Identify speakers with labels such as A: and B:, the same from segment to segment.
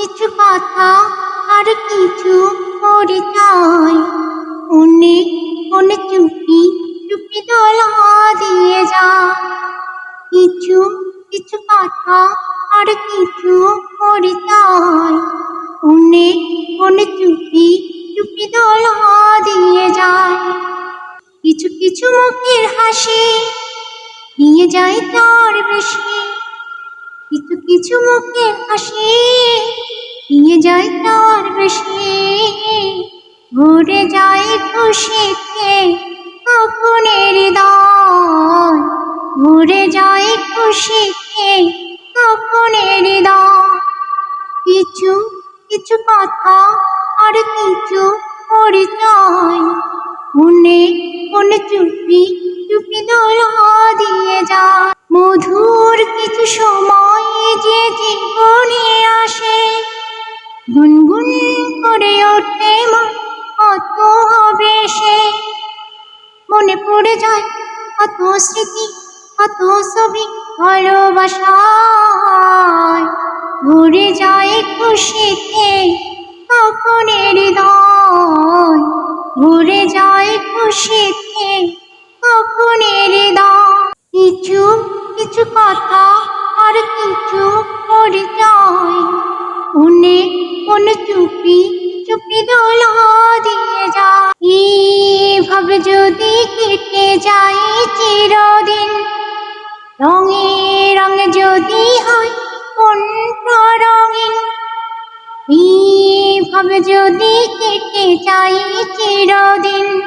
A: কিছু কথা, আর কিছু পরিচয় অনেক অনেক চুপি চুপি দোলা দিয়ে যা। কিছু কিছু কথা, আর কিছু পরিচয় অনেক অনেক চুপি চুপি দোলা দিয়ে যায়। কিছু কিছু মুখের হাসি নিয়ে যায় তার বেশি। কিছু কিছু মুখের হাসি নিয়ে যায় তার বেশি ঘুরে যায় খুশিতে কখনের হৃদয়। ঘুরে যায় খুশিতে কখনের হৃদয়। কিছু কিছু কথা আর কিছু পরিচয়। মনে মনে চুপি চুপি দোলা দিয়ে যায়। মধুর কিছু সময় পড়ে যায়। কত স্মৃতি কত ছবি ভালোবাসায়। ঘুরে যায় খুশিতে কখনের হৃদয়। ঘুরে যায় খুশিতে কখনের হৃদয়। কিছু কিছু কথা আর কিছু পরিচয়। মনে মনে চুপি চুপি দোলা দিয়ে যায়। এইভাবে যদি কেটে যায় চিরদিন। রঙে রঙে যদি হয় কোনটা রঙিন। এইভাবে যদি কেটে যায় চিরদিন।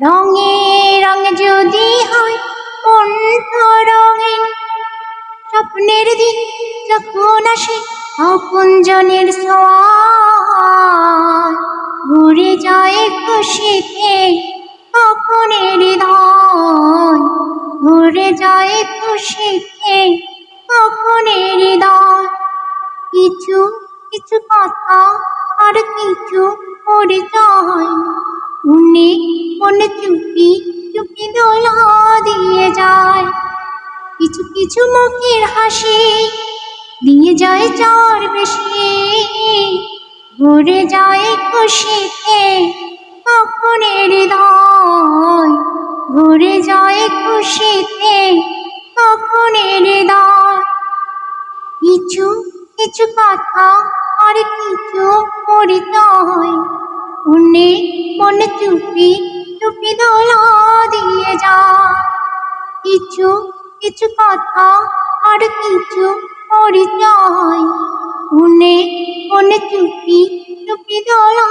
A: রঙে রঙে যদি হয় কোনটা রঙিন। স্বপ্নের দিন যখন আসে অকুঞ্জনের সোয়ার ঘুরে যায় খুশিতে। যায় খুশিতে কখনের হৃদয়। কিছু কিছু কথা আর কিছু পরিচয়। মনে মনে চুপি চুপি দোলা দিয়ে যায়। কিছু কিছু মুখের হাসি দিয়ে যায় চার বেশি। ঘুরে যায় খুশিতে কখনের হৃদয়। যায় খুশিতে কখনের কিছু কিছু কথা আর কিছু পরিচয় মনে মনে চুপি চুপি দোলা দিয়ে যায়। কিছু কিছু কথা আর কিছু পরিচয় মনে মনে চুপি চুপি দোলা